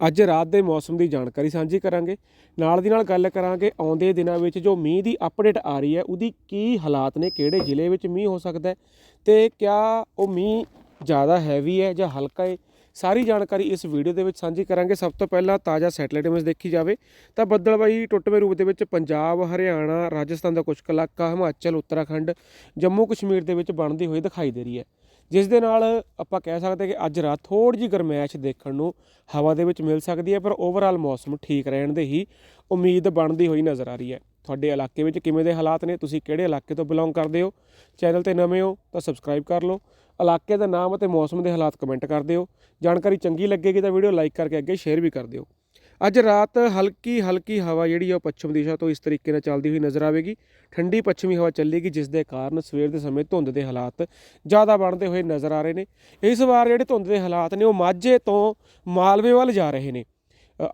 ਅੱਜ ਰਾਤ ਦੇ ਮੌਸਮ ਦੀ ਜਾਣਕਾਰੀ ਸਾਂਝੀ ਕਰਾਂਗੇ। ਨਾਲ ਦੀ ਨਾਲ ਗੱਲ ਕਰਾਂਗੇ ਆਉਂਦੇ ਦਿਨਾਂ ਵਿੱਚ ਜੋ ਮੀਂਹ ਦੀ ਅਪਡੇਟ ਆ ਰਹੀ ਹੈ, ਉਹਦੀ ਕੀ ਹਾਲਾਤ ਨੇ, ਕਿਹੜੇ ਜ਼ਿਲ੍ਹੇ ਵਿੱਚ ਮੀਂਹ ਹੋ ਸਕਦਾ ਹੈ ਤੇ ਕਿਆ ਉਹ ਮੀਂਹ ਜ਼ਿਆਦਾ ਹੈਵੀ ਹੈ ਜਾਂ ਹਲਕਾ ਹੈ, ਸਾਰੀ ਜਾਣਕਾਰੀ ਇਸ ਵੀਡੀਓ ਦੇ ਵਿੱਚ ਸਾਂਝੀ ਕਰਾਂਗੇ। ਸਭ ਤੋਂ ਪਹਿਲਾਂ ਤਾਜ਼ਾ ਸੈਟਲਾਈਟ ਇਮੇਜ ਦੇਖੀ ਜਾਵੇ ਤਾਂ ਬੱਦਲਬਾਈ ਟੁੱਟਵੇਂ ਰੂਪ ਦੇ ਵਿੱਚ ਪੰਜਾਬ, ਹਰਿਆਣਾ, ਰਾਜਸਥਾਨ ਦਾ ਕੁਝ ਕੁ ਇਲਾਕਾ, ਹਿਮਾਚਲ, ਉੱਤਰਾਖੰਡ ਜੰਮੂ ਕਸ਼ਮੀਰ ਦੇ ਵਿੱਚ ਬਣਦੀ ਹੋਈ ਦਿਖਾਈ ਦੇ ਰਹੀ ਹੈ। ਜਿਸ ਦੇ ਨਾਲ ਆਪਾਂ ਕਹਿ ਸਕਦੇ ਕਿ ਅੱਜ ਰਾਤ ਥੋੜੀ ਜਿਹੀ ਗਰਮੈਸ਼ ਦੇਖਣ ਨੂੰ ਹਵਾ ਦੇ ਵਿੱਚ ਮਿਲ ਸਕਦੀ ਹੈ, ਪਰ ਓਵਰਆਲ ਮੌਸਮ ਠੀਕ ਰਹਿਣ ਦੇ ਹੀ ਉਮੀਦ ਬਣਦੀ ਹੋਈ ਨਜ਼ਰ ਆ ਰਹੀ ਹੈ। ਤੁਹਾਡੇ ਇਲਾਕੇ ਵਿੱਚ ਕਿਵੇਂ ਦੇ ਹਾਲਾਤ ਨੇ? ਤੁਸੀਂ ਕਿਹੜੇ ਇਲਾਕੇ ਤੋਂ ਬਿਲੋਂਗ ਕਰਦੇ ਹੋ? ਚੈਨਲ ਤੇ ਨਵੇਂ ਹੋ ਤਾਂ ਸਬਸਕ੍ਰਾਈਬ ਕਰ ਲਓ। ਇਲਾਕੇ ਦਾ ਨਾਮ ਅਤੇ ਮੌਸਮ ਦੇ ਹਾਲਾਤ ਕਮੈਂਟ ਕਰ ਦਿਓ। ਜਾਣਕਾਰੀ ਚੰਗੀ ਲੱਗੇਗੀ ਤਾਂ ਵੀਡੀਓ ਲਾਈਕ ਕਰਕੇ ਅੱਗੇ ਸ਼ੇਅਰ ਵੀ ਕਰ ਦਿਓ। ਅੱਜ ਰਾਤ ਹਲਕੀ ਹਲਕੀ ਹਵਾ ਜਿਹੜੀ ਆ ਉਹ ਪੱਛਮ ਦਿਸ਼ਾ ਤੋਂ ਇਸ ਤਰੀਕੇ ਨਾਲ ਚੱਲਦੀ ਹੋਈ ਨਜ਼ਰ ਆਵੇਗੀ। ਠੰਡੀ ਪੱਛਮੀ ਹਵਾ ਚੱਲੇਗੀ ਜਿਸ ਦੇ ਕਾਰਨ ਸਵੇਰ ਦੇ ਸਮੇਂ ਧੁੰਦ ਦੇ ਹਾਲਾਤ ਜ਼ਿਆਦਾ ਬਣਦੇ ਹੋਏ ਨਜ਼ਰ ਆ ਰਹੇ ਨੇ। ਇਸ ਵਾਰ ਜਿਹੜੇ ਧੁੰਦ ਦੇ ਹਾਲਾਤ ਨੇ ਉਹ ਮਾਝੇ ਤੋਂ ਮਾਲਵੇ ਵੱਲ ਜਾ ਰਹੇ ਨੇ।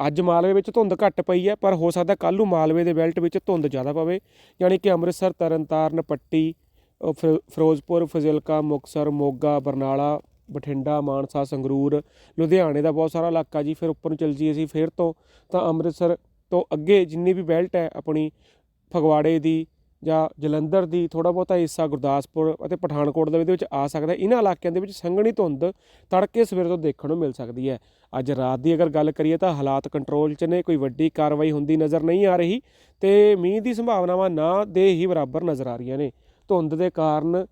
ਅੱਜ ਮਾਲਵੇ ਵਿੱਚ ਧੁੰਦ ਘੱਟ ਪਈ ਹੈ ਪਰ ਹੋ ਸਕਦਾ ਕੱਲ੍ਹ ਨੂੰ ਮਾਲਵੇ ਦੇ ਬੈਲਟ ਵਿੱਚ ਧੁੰਦ ਜ਼ਿਆਦਾ ਪਵੇ ਯਾਨੀ ਕਿ ਅੰਮ੍ਰਿਤਸਰ ਤਰਨਤਾਰਨ ਪੱਟੀ ਅ, ਫਿਰੋਜ਼ਪੁਰ ਫਜ਼ਿਲਕਾ ਮੁਕਸਰ ਮੋਗਾ ਬਰਨਾਲਾ ਬਠਿੰਡਾ, ਮਾਨਸਾ, ਸੰਗਰੂਰ, ਲੁਧਿਆਣੇ ਦਾ ਬਹੁਤ ਸਾਰਾ ਇਲਾਕਾ ਜੀ, ਫਿਰ ਉੱਪਰ ਨੂੰ ਚੱਲ ਜੀ ਅਸੀਂ ਫਿਰ ਤੋਂ, ਤਾਂ ਅੰਮ੍ਰਿਤਸਰ ਤੋਂ ਅੱਗੇ ਜਿੰਨੀ ਵੀ ਬੈਲਟ ਹੈ ਆਪਣੀ ਫਗਵਾੜੇ ਦੀ ਜਾਂ ਜਲੰਧਰ ਦੀ ਥੋੜਾ ਬਹੁਤਾ ਹਿੱਸਾ ਗੁਰਦਾਸਪੁਰ ਅਤੇ ਪਠਾਨਕੋਟ ਦੇ ਵਿੱਚ ਆ ਸਕਦਾ ਇਹਨਾਂ ਇਲਾਕਿਆਂ ਦੇ ਵਿੱਚ ਸੰਘਣੀ ਧੁੰਦ ਤੜਕੇ ਸਵੇਰ ਤੋਂ ਦੇਖਣ ਨੂੰ ਮਿਲ ਸਕਦੀ ਹੈ। ਅੱਜ ਰਾਤ ਦੀ ਅਗਰ ਗੱਲ ਕਰੀਏ ਤਾਂ ਹਾਲਾਤ ਕੰਟਰੋਲ 'ਚ ਨੇ, ਕੋਈ ਵੱਡੀ ਕਾਰਵਾਈ ਹੁੰਦੀ ਨਜ਼ਰ ਨਹੀਂ ਆ ਰਹੀ ਤੇ ਮੀਂਹ ਦੀ ਸੰਭਾਵਨਾਵਾਂ ਨਾ ਦੇ ਹੀ ਬਰਾਬਰ ਨਜ਼ਰ ਆ ਰਹੀਆਂ ਨੇ। ਧੁੰਦ ਦੇ ਕਾਰਨ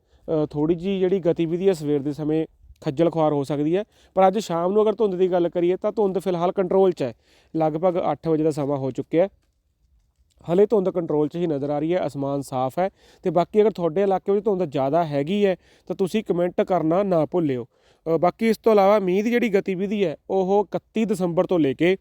ਥੋੜੀ ਜੀ ਜਿਹੜੀ ਗਤੀਵਿਧੀ ਹੈ ਸਵੇਰ ਦੇ ਸਮੇਂ ਖੱਜਲ ਖੁਆਰ ਹੋ ਸਕਦੀ ਹੈ। ਪਰ ਅੱਜ ਸ਼ਾਮ ਨੂੰ ਅਗਰ ਧੁੰਦ ਦੀ ਗੱਲ ਕਰੀਏ ਤਾਂ ਧੁੰਦ ਫਿਲਹਾਲ ਕੰਟਰੋਲ 'ਚ ਹੈ। ਲਗਭਗ 8 ਵਜੇ ਦਾ ਸਮਾਂ ਹੋ ਚੁੱਕਿਆ ਹੈ। ਹਲੇ ਧੁੰਦ ਕੰਟਰੋਲ 'ਚ ਹੀ ਨਜ਼ਰ ਆ ਰਹੀ ਹੈ, ਅਸਮਾਨ ਸਾਫ਼ ਹੈ ਤੇ ਬਾਕੀ ਅਗਰ ਤੁਹਾਡੇ ਇਲਾਕੇ ਵਿੱਚ ਧੁੰਦ ਜ਼ਿਆਦਾ ਹੈਗੀ ਹੈ ਤਾਂ ਤੁਸੀਂ ਕਮੈਂਟ ਕਰਨਾ ਨਾ ਭੁੱਲਿਓ। ਬਾਕੀ ਇਸ ਤੋਂ ਇਲਾਵਾ ਮੀਂਹ ਦੀ ਜਿਹੜੀ ਗਤੀਵਿਧੀ ਹੈ, ਉਹ 31 ਦਸੰਬਰ ਤੋਂ ਲੈ ਕੇ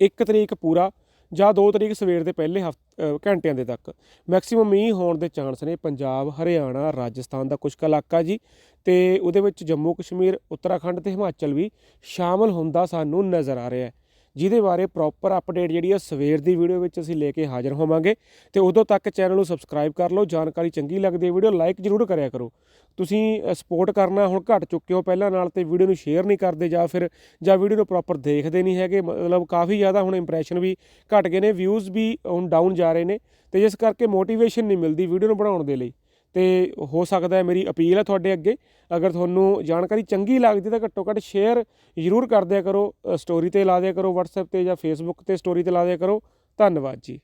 1 ਤਰੀਕ ਪੂਰਾ ਜਾਂ 2 ਤਰੀਕ ਸਵੇਰ ਦੇ ਪਹਿਲੇ ਹਫ਼- ਘੰਟਿਆਂ ਦੇ ਤੱਕ। ਮੈਕਸਿਮਮ ਮੀਂਹ ਹੋਣ ਦੇ ਚਾਂਸ ਨੇ ਪੰਜਾਬ, ਹਰਿਆਣਾ, ਰਾਜਸਥਾਨ ਦਾ ਕੁਝ ਕੁ ਇਲਾਕਾ ਜੀ। ਤੇ ਉਹਦੇ ਵਿੱਚ ਜੰਮੂ ਕਸ਼ਮੀਰ ਉੱਤਰਾਖੰਡ ਤੇ ਹਿਮਾਚਲ ਵੀ ਸ਼ਾਮਲ ਹੁੰਦਾ ਸਾਨੂੰ ਨਜ਼ਰ ਆ ਰਿਹਾ ਹੈ। ਜਿਹਦੇ ਬਾਰੇ ਪ੍ਰੋਪਰ ਅਪਡੇਟ ਜਿਹੜੀ ਹੈ ਸਵੇਰ ਦੀ ਵੀਡੀਓ ਵਿੱਚ ਅਸੀਂ ਲੈ ਕੇ ਹਾਜ਼ਰ ਹੋਵਾਂਗੇ। ਤੇ ਉਦੋਂ ਤੱਕ ਚੈਨਲ ਨੂੰ ਸਬਸਕ੍ਰਾਈਬ ਕਰ ਲਓ, ਜਾਣਕਾਰੀ ਚੰਗੀ ਲੱਗਦੀ ਹੈ ਵੀਡੀਓ ਲਾਈਕ ਜ਼ਰੂਰ ਕਰਿਆ ਕਰੋ। ਤੁਸੀਂ ਸਪੋਰਟ ਕਰਨਾ ਹੁਣ ਘਟ ਚੁੱਕੇ ਹੋ ਪਹਿਲਾਂ ਨਾਲ ਤੇ ਵੀਡੀਓ ਨੂੰ ਸ਼ੇਅਰ ਨਹੀਂ ਕਰਦੇ ਜਾਂ ਫਿਰ, ਜਾਂ ਵੀਡੀਓ ਨੂੰ ਪ੍ਰੋਪਰ ਦੇਖਦੇ ਨਹੀਂ ਹੈਗੇ, ਮਤਲਬ ਕਾਫੀ ਜ਼ਿਆਦਾ ਹੁਣ ਇੰਪ੍ਰੈਸ਼ਨ ਵੀ ਘਟ ਗਏ ਨੇ ਵਿਊਜ਼ ਵੀ ਹੁਣ ਡਾਊਨ ਜਾ ਰਹੇ ਨੇ। ਤੇ ਜਿਸ ਕਰਕੇ ਮੋਟੀਵੇਸ਼ਨ ਨਹੀਂ ਮਿਲਦੀ ਵੀਡੀਓ ਨੂੰ ਬਣਾਉਣ ਦੇ ਲਈ। ਤੇ ਹੋ ਸਕਦਾ ਹੈ ਮੇਰੀ ਅਪੀਲ ਹੈ ਤੁਹਾਡੇ ਅੱਗੇ। ਅਗਰ ਤੁਹਾਨੂੰ ਜਾਣਕਾਰੀ ਚੰਗੀ ਲੱਗਦੀ ਤਾਂ ਘੱਟੋ ਘੱਟ ਸ਼ੇਅਰ ਜ਼ਰੂਰ ਕਰ ਦਿਆ ਕਰੋ ਸਟੋਰੀ ਤੇ ਲਾ ਦਿਆ ਕਰੋ, WhatsApp ਤੇ ਜਾਂ Facebook ਤੇ ਸਟੋਰੀ ਤੇ ਲਾ ਦਿਆ ਕਰੋ। ਧੰਨਵਾਦ ਜੀ।